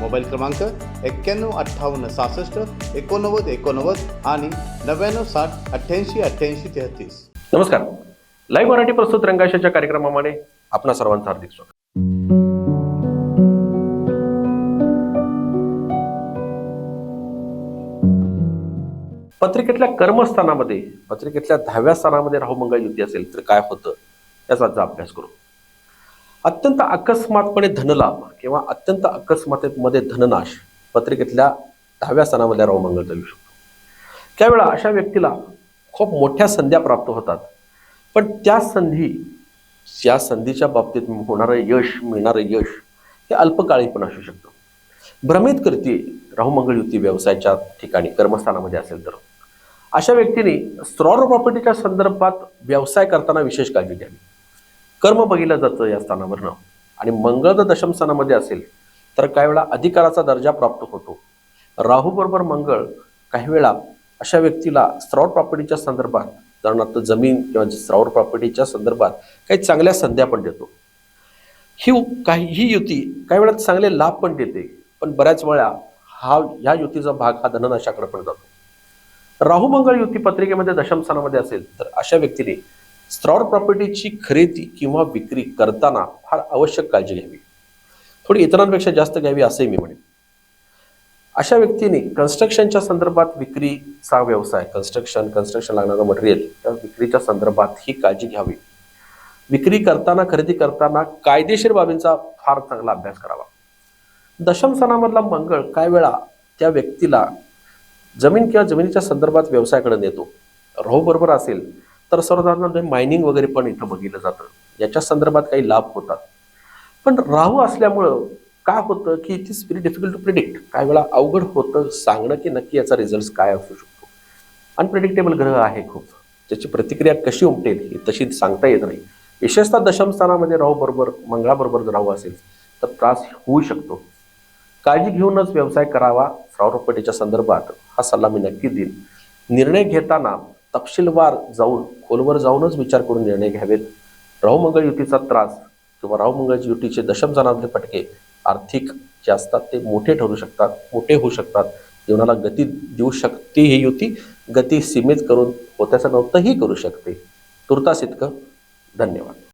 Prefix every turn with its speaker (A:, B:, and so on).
A: Mobile क्रमांक एक्क्याण्णव अठ्ठावन्न सहासष्ट एकोणनव्वद एकोणनव्वद आणि नव्याण्णव साठ अठ्ठ्याऐंशी अठ्ठ्याऐंशी तेहतीस.
B: नमस्कार. लाईव्ह मराठी प्रस्तुत रंगाशाच्या कार्यक्रमामध्ये आपणा सर्वांचं हार्दिक स्वागत. पत्रिकेतल्या कर्मस्थानामध्ये पत्रिकेतल्या दहाव्या स्थानामध्ये राहू मंगळ युती असेल तर काय होतं? याचा आजचा अभ्यास करू. अत्यंत अकस्मातपणे धनलाभ किंवा अत्यंत अकस्मातमध्ये धननाश पत्रिकेतल्या दहाव्या स्थानामध्ये राहू मंगल येऊ शकतो. त्यावेळा अशा व्यक्तीला खूप मोठ्या संध्या प्राप्त होतात. पण त्या संधी या संधीच्या बाबतीत होणारं यश मिळणारं यश हे अल्पकाळी पण असू शकतं. भ्रमित करते राहू युती व्यवसायाच्या ठिकाणी कर्मस्थानामध्ये असेल तर. अशा व्यक्तीने स्ट्रॉर प्रॉपर्टीच्या संदर्भात व्यवसाय करताना विशेष काळजी घ्यावी. कर्म बघितलं जातं या स्थानावरनं. आणि मंगळ जर दशम स्थानामध्ये असेल तर काही वेळा अधिकाराचा दर्जा प्राप्त होतो. राहूबरोबर मंगळ काही वेळा अशा व्यक्तीला स्त्रॉर प्रॉपर्टीच्या संदर्भात उदाहरणार्थ जमीन किंवा स्त्रावर प्रॉपर्टीच्या संदर्भात काही चांगल्या संध्या पण देतो. ही काही ही युती काही वेळा चांगले लाभ पण देते पण बऱ्याच वेळा हा ह्या युतीचा भाग हा धननाशाकडे पण जातो. राहू मंगळ युती पत्रिकेमध्ये दशम स्थानामध्ये असेल तर अशा व्यक्तीने स्त्रॉर प्रॉपर्टीची खरेदी किंवा विक्री करताना फार आवश्यक काळजी घ्यावी. थोडी इतरांपेक्षा जास्त घ्यावी असंही मी म्हणेन. अशा व्यक्तीने कन्स्ट्रक्शनच्या संदर्भात विक्रीचा व्यवसाय कन्स्ट्रक्शन कन्स्ट्रक्शन लागणारं मटेरियल त्या विक्रीच्या संदर्भात ही काळजी घ्यावी. विक्री करताना खरेदी करताना कायदेशीर बाबींचा फार चांगला अभ्यास करावा. दशम सणामधला मंगळ काय वेळा त्या व्यक्तीला जमीन किंवा जमिनीच्या संदर्भात व्यवसायाकडे नेतो राहू बरोबर असेल तर सर्वसाधारणपणे मायनिंग वगैरे पण इथं बघितलं जातं. याच्या संदर्भात काही लाभ होतात. पण राहू असल्यामुळं काय होतं की it is very difficult to predict काही वेळा अवघड होतं सांगणं की नक्की याचा रिझल्ट काय असू शकतो. अनप्रिडिक्टेबल ग्रह आहे खूप. त्याची प्रतिक्रिया कशी उमटेल ही तशी सांगता येत नाही. विशेषतः दशमस्थानामध्ये राहू बरोबर मंगळाबरोबर जर राहू असेल तर त्रास होऊ शकतो. काळजी घेऊनच व्यवसाय करावा. श्रावरपेटीच्या संदर्भात हा सल्ला मी नक्की देईन. निर्णय घेताना तपशीलवार जाऊन खोलवर जाऊनच विचार करून निर्णय घ्यावेत. राहू मंगळ युतीचा त्रास किंवा राहू मंगळ युतीचे दशम स्थानातले फटके आर्थिक जे असतात ते मोठे ठरू शकतात मोठे होऊ शकतात. जीवनाला गती देऊ शकते ही युती गती सीमित करून होत्याचं नव्हतंही करू शकते. तुर्तास इतकं. धन्यवाद.